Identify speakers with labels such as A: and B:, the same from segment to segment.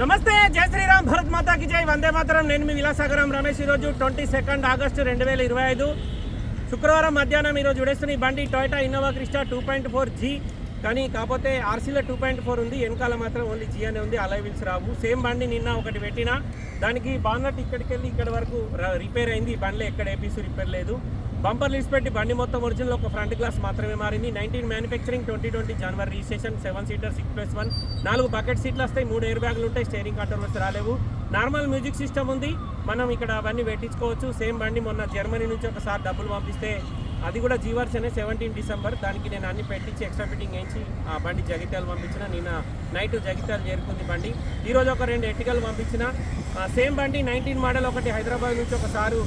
A: నమస్తే జయ శ్రీరామ్ భరత్ మాతాకి జై. వందే మాతరం. నేను మీ విలాసాగరం రమేష్. ఈరోజు ట్వంటీ సెకండ్ ఆగస్టు రెండు వేల ఇరవై ఐదు. శుక్రవారం మధ్యాహ్నం ఈరోజు విడేస్తున్న ఈ బండి Toyota Innova Crysta two point four G. కానీ కాకపోతే ఆర్సీలో టూ పాయింట్ ఫోర్ ఉంది. వెనకాల మాత్రం ఓన్లీ జీ అనే ఉంది. అలై వీల్స్ రావు. సేమ్ బండి నిన్న ఒకటి పెట్టిన. దానికి బాన్నట్ ఇక్కడికి వెళ్ళి ఇక్కడ వరకు రిపేర్ అయింది. ఈ ఎక్కడ ఏపీసీ రిపేర్ లేదు. బంపర్ లిస్ట్ పెట్టి బండి మొత్తం ఒరిజినల్ ఒక ఫ్రంట్ గ్లాస్ మాత్రమే మారింది. నైన్టీన్ మ్యానుఫ్యాక్చరింగ్ ట్వంటీ ట్వంటీ జనవరి registration seven seater six plus one నాలుగు బకెట్ సీట్లు వస్తాయి మూడు ఎయిర్ బ్యాగులు ఉంటాయి స్టేరింగ్ కంట్రోల్స్ రాలేవు. నార్మల్ మ్యూజిక్ సిస్టమ్ ఉంది మనం ఇక్కడ అవన్నీ పెట్టించుకోవచ్చు. సేమ్ బండి మొన్న జర్మనీ నుంచి ఒకసారి డబ్బులు పంపిస్తే అది కూడా జీవర్స్ అనే సెవెంటీన్ డిసెంబర్. దానికి నేను అన్ని పెట్టించి ఎక్స్ట్రా ఫిట్టింగ్ వేయించి ఆ బండి జగిత్యాలు పంపించిన. నిన్న నైట్ జగిత్యాలు చేరుకుంది బండి. ఈరోజు ఒక రెండు ఎట్టికలు పంపించిన. సేమ్ బండి నైన్టీన్ మోడల్ ఒకటి హైదరాబాద్ నుంచి ఒకసారి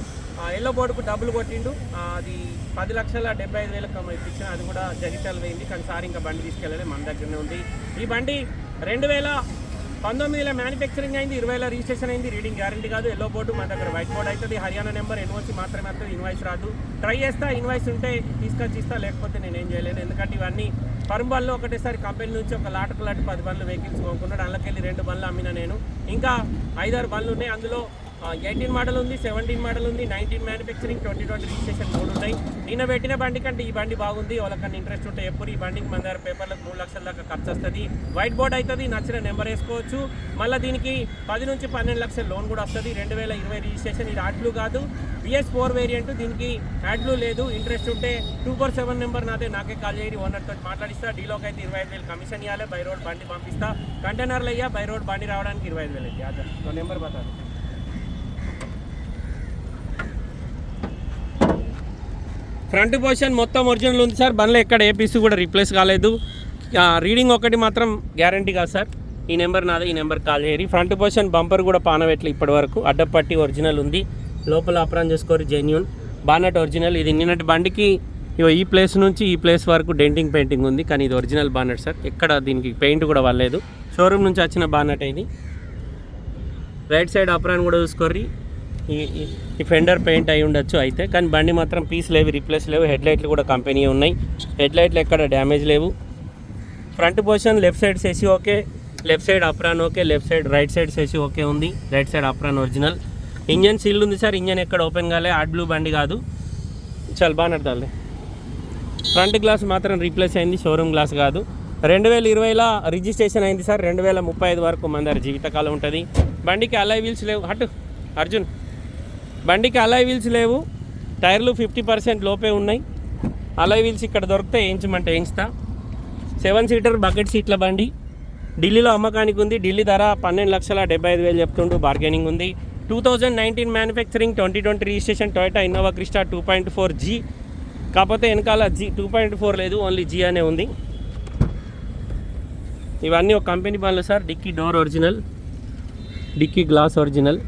A: ఎల్లో బోర్డుకు డబ్బులు కొట్టిండు. అది పది లక్షల డెబ్బై ఐదు వేలకు ఇప్పించిన అది కూడా జగిత్యాలు పోయింది. కానీ సార్ ఇంకా బండి తీసుకెళ్ళలేదు మన దగ్గరనే ఉంది. ఈ బండి రెండు వేల పంతొమ్మిదిలో మ్యానుఫ్యాక్చరింగ్ అయింది ఇరవైలో రిజిస్ట్రేషన్ అయింది. రీడింగ్ గ్యారంటీ కాదు ఎల్లో బోర్డు మన దగ్గర వైట్ బోర్డు అవుతుంది హర్యానా నెంబర్ ఎన్ఓసి మాత్రమే వస్తుంది ఇన్వాయిస్ రాదు. ట్రై చేస్తా ఇన్వాయిస్ ఉంటే తీసుకొచ్చి ఇస్తా లేకపోతే నేను ఏం చేయలేను ఎందుకంటే ఇవన్నీ పరం బండ్లు ఒకటేసారి కంపెనీ నుంచి ఒక లాటకు లాంటి పది బండ్లు వెహికల్స్ కొనుక్కున్నాడు. అందులోకెళ్ళి రెండు బండ్లు అమ్మిన నేను. ఇంకా ఐదారు బండ్లు ఉన్నాయి. అందులో ఎయిటీన్ మోడల్ ఉంది సెవెంటీన్ మోడల్ ఉంది nineteen manufacturing twenty twenty registration మూడు ఉన్నాయి. నిన్న పెట్టిన బండి కంటే ఈ బండి బాగుంది. వాళ్ళకన్నా ఇంట్రెస్ట్ ఉంటే ఎప్పుడు ఈ బండికి మన దగ్గర పేపర్లకు మూడు లక్షల దాకా ఖర్చు వస్తుంది. వైట్ బోర్డ్ అవుతుంది నచ్చిన నెంబర్ వేసుకోవచ్చు. మళ్ళీ దీనికి పది నుంచి పన్నెండు లక్షల లోన్ కూడా వస్తుంది. రెండు వేల ఇరవై రిజిస్ట్రేషన్ ఇది ఆడ్లు కాదు. బిఎస్ ఫోర్ వేరియంట్ దీనికి యాడ్లు లేదు. ఇంట్రెస్ట్ ఉంటే టూ ఫోర్ సెవెన్ నెంబర్ నాదే. నాకే కాల్ చేయండి ఓనర్తో మాట్లాడిస్తా. డీలోకి అయితే ఇరవై ఐదు వేలు కమిషన్ ఇవ్వాలి బై రోడ్ బండి పంపిస్తా. కంటైనర్లు అయ్యా బై రోడ్ బండి రావడానికి ఇరవై ఐదు వేలు అయితే. అదే నెంబర్ బతాను ఫ్రంట్ పొజిషన్ మొత్తం ఒరిజినల్ ఉంది సార్. బండ్లో ఎక్కడ ఏ పీస్ కూడా రీప్లేస్ కాలేదు. రీడింగ్ ఒకటి మాత్రం గ్యారంటీ కాదు సార్. ఈ నెంబర్ నాదే ఈ నెంబర్ కాల్ చేయరి ఫ్రంట్ పొజిషన్ బంపర్ కూడా పానవెట్లు ఇప్పటి వరకు అడ్డపట్టి ఒరిజినల్ ఉంది. లోపల అప్రాన్ చేసుకోరు జెన్యున్ బానట్ ఒరిజినల్. ఇది నిన్నటి బండికి ఇగో ఈ ప్లేస్ నుంచి ఈ ప్లేస్ వరకు డెంటింగ్ పెయింటింగ్ ఉంది. కానీ ఇది ఒరిజినల్ బానట్ సార్. ఎక్కడ దీనికి పెయింట్ కూడా వల్లేదు షోరూమ్ నుంచి వచ్చిన బానట్ ఇది. రైట్ సైడ్ అప్రాన్ కూడా చూసుకోర్రి. ఈ ఈ- ఫెండర్ పెయింట్ అయి ఉండొచ్చు అయితే. కానీ బండి మాత్రం పీస్ లేవు రీప్లేస్ లేవు. హెడ్ లైట్లు కూడా కంపెనీ ఉన్నాయి. హెడ్ లైట్లు ఎక్కడ డ్యామేజ్ లేవు. Front position left side సెసి okay. Left side apron okay. Left side right side సెసి okay ఉంది. Right side apron original engine seal ఉంది సార్. ఇంజన్ ఎక్కడ ఓపెన్ కాలే. ఆడ్ బ్లూ బండి కాదు. చాలా బాగా నడతాలి ఫ్రంట్ గ్లాస్ మాత్రం రీప్లేస్ అయింది. షోరూమ్ గ్లాస్ కాదు. రెండు వేల ఇరవైలో రిజిస్ట్రేషన్ అయింది సార్. రెండు వేల ముప్పై ఐదు వరకు మందరి జీవితకాలం ఉంటుంది. బండికి అలై వీల్స్ లేవు. అటు అర్జున్. బండికి అలై వీల్స్ లేవు. టైర్లు ఫిఫ్టీ పర్సెంట్ లోపే ఉన్నాయి. అలై వీల్స్ ఇక్కడ దొరికితే వేయించమంటే వేయించుతా. సెవెన్ సీటర్ బకెట్ సీట్ల బండి. ఢిల్లీలో అమ్మకానికి ఉంది. ఢిల్లీ ధర పన్నెండు లక్షల డెబ్బై ఐదు వేలు చెప్తుంటూ బార్గెనింగ్ ఉంది. Two thousand nineteen manufacturing twenty twenty registration Toyota Innova Crysta two point four G కాకపోతే వెనకాల జీ టూ పాయింట్ ఫోర్ లేదు. ఓన్లీ జీ అనే ఉంది. ఇవన్నీ ఒక కంపెనీ పనులు sir. Dicky door original dicky glass original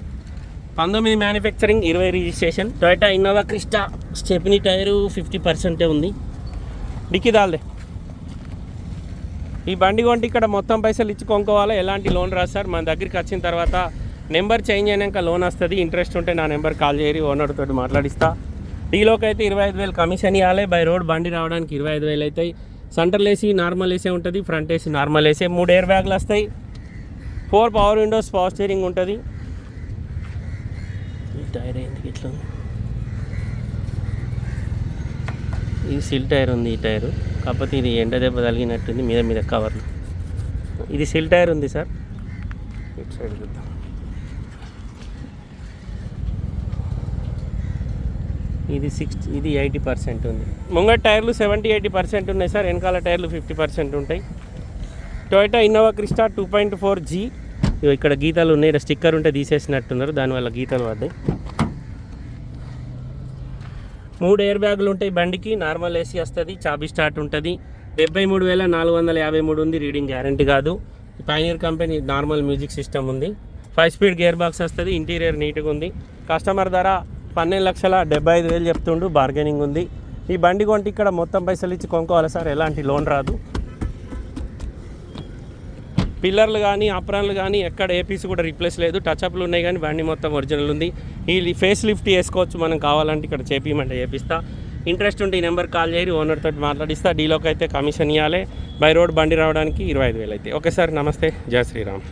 A: పంతొమ్మిది మ్యానుఫ్యాక్చరింగ్ ఇరవై registration. Toyota Innova Crysta stepney tyre fifty పర్సెంటే ఉంది. డిక్కి దాల్దే ఈ బండి కొంటే ఇక్కడ మొత్తం పైసలు ఇచ్చి కొనుక్కోవాలా? ఎలాంటి లోన్ రాదు సార్. మన దగ్గరికి వచ్చిన తర్వాత నెంబర్ చేంజ్ అయినాక లోన్ వస్తుంది. ఇంట్రెస్ట్ ఉంటే నా నెంబర్ కాల్ చేయరు. ఓనర్ తోటి మాట్లాడిస్తా. డీలోకి అయితే ఇరవై ఐదు వేలు కమిషన్ ఇవ్వాలి బై రోడ్ బండి రావడానికి ఇరవై ఐదు వేలు అవుతాయి. సెంటర్లు ఏసీ నార్మల్ ఏసీ ఉంటుంది. ఫ్రంట్ ఏసీ నార్మల్ ఏసీ మూడు ఎయిర్ బ్యాగ్లు వస్తాయి. Four power windows power steering ఉంటుంది. టైర్ ఏంటి ఇట్లా. ఉంది ఇది సిల్ టైర్ ఉంది ఈ టైరు కాకపోతే ఇది ఎండ దెబ్బ తగిలినట్టుంది మీద మీద కవర్లు ఇది సిల్ టైర్ ఉంది సార్. ఇటు సైడ్ చూద్దాం. ఇది సిక్స్ ఇది ఎయిటీ పర్సెంట్ ఉంది. ముంగట టైర్లు సెవెంటీ ఎయిటీ పర్సెంట్ ఉన్నాయి సార్. వెనకాల టైర్లు ఫిఫ్టీ పర్సెంట్ ఉంటాయి. Toyota Innova Crysta two point four G ఇక్కడ గీతాలు ఉన్నాయి ఇక్కడ స్టిక్కర్ ఉంటే తీసేసినట్టున్నారు దానివల్ల గీతాలు పడ్డాయి. మూడు ఎయిర్ బ్యాగులు ఉంటాయి బండికి నార్మల్ ఏసీ వస్తుంది చాబీ స్టార్ట్ ఉంటుంది. డెబ్బై మూడు వేల నాలుగు వందల యాభై మూడు ఉంది రీడింగ్ గ్యారంటీ కాదు. Pioneer company normal music system ఉంది. ఫైవ్ స్పీడ్ గేర్ బాక్స్ వస్తుంది ఇంటీరియర్ నీట్గా ఉంది. కస్టమర్ ధర పన్నెండు లక్షల డెబ్బై ఐదు వేలు చెప్తుండు బార్గెనింగ్ ఉంది. ఈ బండి కొంటే ఇక్కడ మొత్తం పైసలు ఇచ్చి కొనుక్కోవాలి సార్ ఎలాంటి లోన్ రాదు. పిల్లర్లు కానీ అప్రాన్లు కానీ ఎక్కడ ఏ పీస్ కూడా రీప్లేస్ లేదు. టచ్అప్లు ఉన్నాయి కానీ బండి మొత్తం ఒరిజినల్ ఉంది. ఈ ఫేస్ లిఫ్ట్ వేసుకోవచ్చు మనం కావాలంటే ఇక్కడ చేపియమంటే చేపిస్తా. ఇంట్రెస్ట్ ఉంటే ఈ నెంబర్ కాల్ చేయరి ఓనర్ తోటి మాట్లాడిస్తా. డీలోకి అయితే కమిషన్ ఇవ్వాలి బై రోడ్ బండి రావడానికి ఇరవై ఐదు వేలు అయితే. ఓకే సార్ నమస్తే. జయ శ్రీరామ్.